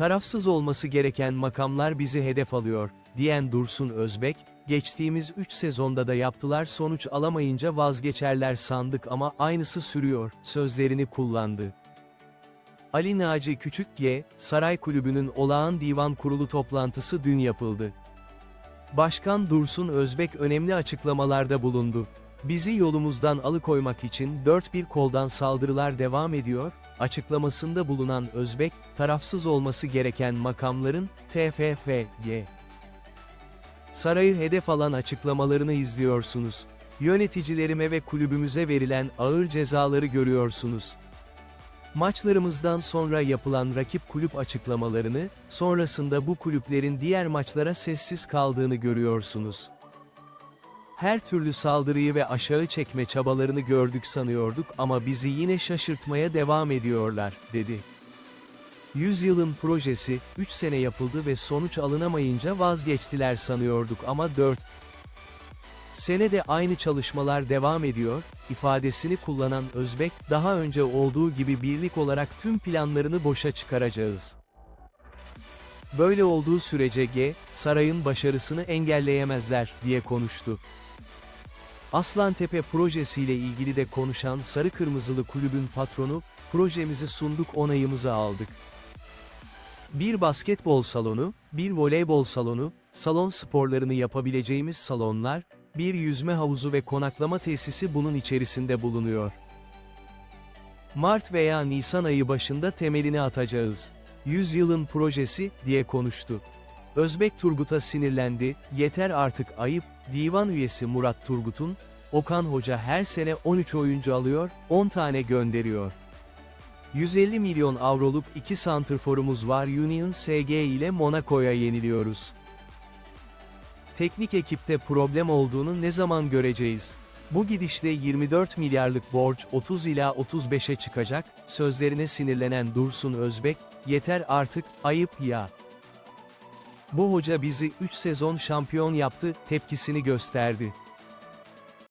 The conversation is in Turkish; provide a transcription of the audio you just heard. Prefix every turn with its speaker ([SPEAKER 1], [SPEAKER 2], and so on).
[SPEAKER 1] Tarafsız olması gereken makamlar bizi hedef alıyor, diyen Dursun Özbek, geçtiğimiz 3 sezonda da yaptılar sonuç alamayınca vazgeçerler sandık ama aynısı sürüyor, sözlerini kullandı. Ali Naci Küçük G, Saray Kulübü'nün olağan divan kurulu toplantısı dün yapıldı. Başkan Dursun Özbek önemli açıklamalarda bulundu. Bizi yolumuzdan alıkoymak için dört bir koldan saldırılar devam ediyor, açıklamasında bulunan Özbek, tarafsız olması gereken makamların, TFFG. Sarayı hedef alan açıklamalarını izliyorsunuz. Yöneticilerime ve kulübümüze verilen ağır cezaları görüyorsunuz. Maçlarımızdan sonra yapılan rakip kulüp açıklamalarını, sonrasında bu kulüplerin diğer maçlara sessiz kaldığını görüyorsunuz. Her türlü saldırıyı ve aşağı çekme çabalarını gördük sanıyorduk ama bizi yine şaşırtmaya devam ediyorlar, dedi. Yüzyılın projesi, 3 sene yapıldı ve sonuç alınamayınca vazgeçtiler sanıyorduk ama 4 senede aynı çalışmalar devam ediyor, ifadesini kullanan Özbek, daha önce olduğu gibi birlik olarak tüm planlarını boşa çıkaracağız. Böyle olduğu sürece G, sarayın başarısını engelleyemezler, diye konuştu. Aslantepe projesiyle ilgili de konuşan Sarı Kırmızılı kulübün patronu, projemizi sunduk onayımızı aldık. Bir basketbol salonu, bir voleybol salonu, salon sporlarını yapabileceğimiz salonlar, bir yüzme havuzu ve konaklama tesisi bunun içerisinde bulunuyor. Mart veya Nisan ayı başında temelini atacağız. Yüzyılın projesi, diye konuştu. Özbek Turgut'a sinirlendi, yeter artık ayıp, divan üyesi Murat Turgut'un, Okan Hoca her sene 13 oyuncu alıyor, 10 tane gönderiyor. 150 milyon avroluk iki santrforumuz var Union SG ile Monaco'ya yeniliyoruz. Teknik ekipte problem olduğunu ne zaman göreceğiz? Bu gidişle 24 milyarlık borç 30 ila 35'e çıkacak, sözlerine sinirlenen Dursun Özbek, yeter artık, ayıp ya. Bu hoca bizi 3 sezon şampiyon yaptı, tepkisini gösterdi.